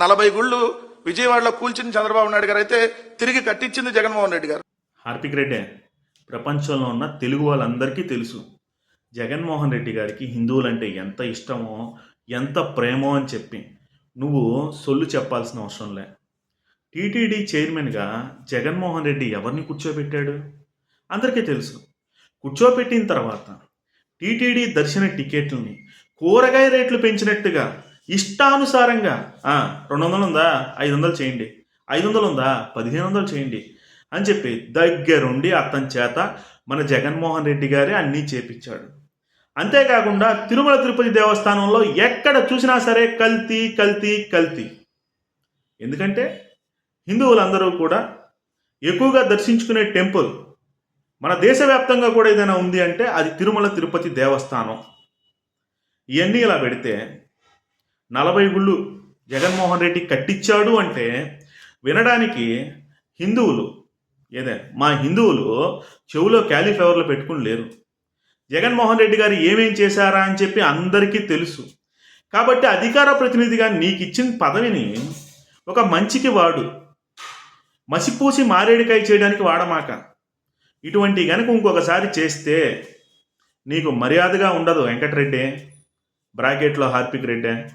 నలభై గుళ్ళు విజయవాడలో కూల్చిన చంద్రబాబు నాయుడు గారు అయితే తిరిగి కట్టించింది జగన్మోహన్ రెడ్డి గారు. హార్పిక్ రెడ్డే ప్రపంచంలో ఉన్న తెలుగు వాళ్ళందరికీ తెలుసు. జగన్మోహన్ రెడ్డి గారికి హిందువులంటే ఎంత ఇష్టమో ఎంత ప్రేమో అని చెప్పి నువ్వు సొల్లు చెప్పాల్సిన అవసరం లే. టీటీడీ చైర్మన్గా జగన్మోహన్ రెడ్డి ఎవరిని కూర్చోబెట్టాడు? అందరికీ తెలుసు. కూర్చోబెట్టిన తర్వాత టీటీడీ దర్శన టికెట్లని కూరగాయ రేట్లు పెంచినట్టుగా ఇష్టానుసారంగా రెండు వందలు ఉందా ఐదు వందలు చేయండి. ఐదు వందలు ఉందా పదిహేను వందలు చేయండి అని చెప్పి దగ్గరుండి అతని చేత మన జగన్మోహన్ రెడ్డి గారే అన్నీ చేపించాడు. అంతేకాకుండా తిరుమల తిరుపతి దేవస్థానంలో ఎక్కడ చూసినా సరే కల్తీ కల్తీ కల్తీ. ఎందుకంటే హిందువులందరూ కూడా ఎక్కువగా దర్శించుకునే టెంపుల్ మన దేశవ్యాప్తంగా కూడా ఏదైనా ఉంది అంటే అది తిరుమల తిరుపతి దేవస్థానం. ఇవన్నీ ఇలా పెడితే నలభై గుళ్ళు జగన్మోహన్ రెడ్డి కట్టించాడు అంటే వినడానికి హిందువులు ఏదే మా హిందువులు చెవులో క్యాలిఫ్లవర్లు పెట్టుకుని లేరు. జగన్మోహన్ రెడ్డి గారు ఏమేం చేశారా అని చెప్పి అందరికీ తెలుసు. కాబట్టి అధికార ప్రతినిధిగా నీకు ఇచ్చిన పదవిని ఒక మంచికి వాడు. మసిపూసి మారేడికాయ చేయడానికి వాడమాక. ఇటువంటి గనుక ఇంకొకసారి చేస్తే నీకు మర్యాదగా ఉండదు వెంకటరెడ్డి. బ్రాకెట్లో హార్పిక్ రెడ్డి.